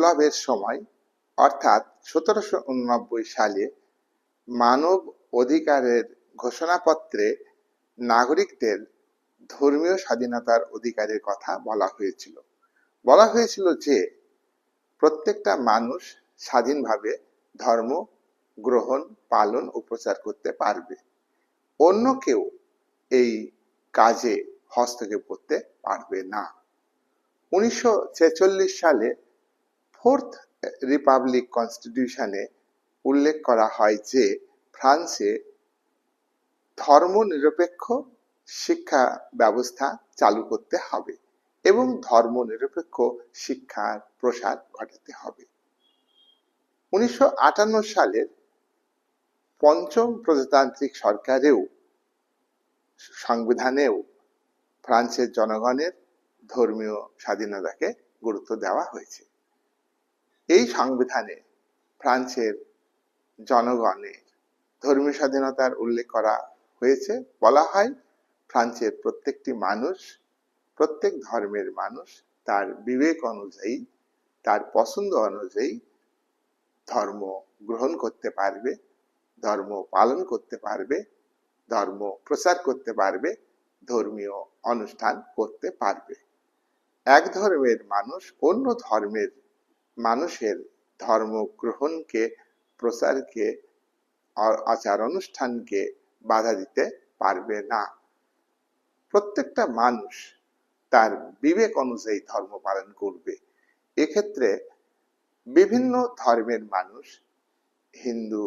বিপ্লবের সময়, অর্থাৎ সতেরোশো উননব্বই সালে মানব অধিকারের ঘোষণাপত্রে নাগরিকদের ধর্মীয় স্বাধীনতার অধিকারের কথা বলা হয়েছিল। বলা হয়েছিল যে, প্রত্যেকটা মানুষ স্বাধীনভাবে ধর্ম গ্রহণ, পালন ও প্রচার করতে পারবে। অন্য কেউ এই কাজে হস্তক্ষেপ করতে পারবে না। উনিশশো ছেচল্লিশ সালে ফোর্থ রিপাবলিক কনস্টিটিউশনে উল্লেখ করা হয় যে, ফ্রান্সে ধর্মনিরপেক্ষ শিক্ষা ব্যবস্থা চালু করতে হবে এবং ধর্মনিরপেক্ষ শিক্ষার প্রসার ঘটাতে হবে। উনিশশো আটান্ন সালের পঞ্চম প্রজাতান্ত্রিক সরকারেও, সংবিধানেও ফ্রান্সের জনগণের ধর্মীয় স্বাধীনতাকে গুরুত্ব দেওয়া হয়েছে। এই সংবিধানে ফ্রান্সের জনগণের ধর্মীয় স্বাধীনতার উল্লেখ করা হয়েছে। বলা হয়, ফ্রান্সের প্রত্যেকটি মানুষ, প্রত্যেক ধর্মের মানুষ তার বিবেক অনুযায়ী, তার পছন্দ অনুযায়ী ধর্ম গ্রহণ করতে পারবে, ধর্ম পালন করতে পারবে, ধর্ম প্রচার করতে পারবে, ধর্মীয় অনুষ্ঠান করতে পারবে। এক ধর্মের মানুষ অন্য ধর্মের মানুষের ধর্ম গ্রহণকে, প্রচারকে আচার অনুষ্ঠানকে বাধা দিতে পারবে না। প্রত্যেকটা মানুষ তার বিবেক অনুযায়ী ধর্ম পালন করবে। এক্ষেত্রে বিভিন্ন ধর্মের মানুষ, হিন্দু,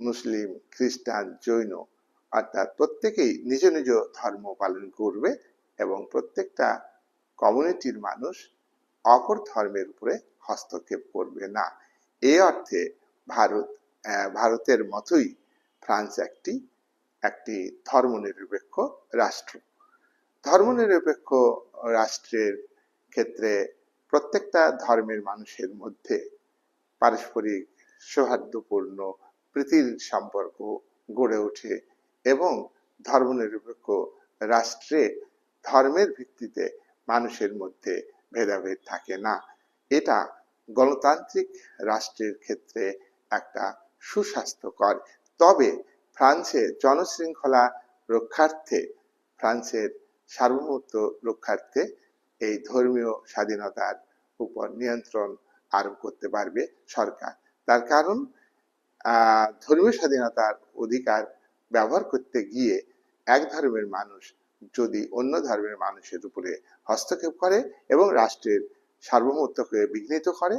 মুসলিম, খ্রিস্টান, জৈন, অর্থাৎ প্রত্যেকেই নিজ নিজ ধর্ম পালন করবে এবং প্রত্যেকটা কমিউনিটির মানুষ অপর ধর্মের উপরে হস্তক্ষেপ করবে না। এই অর্থে ভারত ভারতের মতোই ফ্রান্স একটি একটি ধর্মনিরপেক্ষ রাষ্ট্র। ধর্মনিরপেক্ষ রাষ্ট্রের ক্ষেত্রে প্রত্যেকটা ধর্মের মানুষের মধ্যে পারস্পরিক সৌহার্দ্যপূর্ণ প্রীতির সম্পর্ক গড়ে ওঠে এবং ধর্মনিরপেক্ষ রাষ্ট্রে ধর্মের ভিত্তিতে মানুষের মধ্যে ভেদাভেদ থাকে না। এটা গণতান্ত্রিক রাষ্ট্রের ক্ষেত্রে একটা সুস্বাস্থ্যকর। তবে ফ্রান্সে জনশৃঙ্খলা রক্ষার্থে, ফ্রান্সের সার্বভৌমত্ব রক্ষার্থে এই ধর্মীয় স্বাধীনতার উপর নিয়ন্ত্রণ আরোপ করতে পারবে সরকার। তার কারণ ধর্মীয় স্বাধীনতার অধিকার ব্যবহার করতে গিয়ে এক ধর্মের মানুষ যদি অন্য ধর্মের মানুষের উপরে হস্তক্ষেপ করে এবং রাষ্ট্রের সার্বভৌমত্বকে বিঘ্নিত করে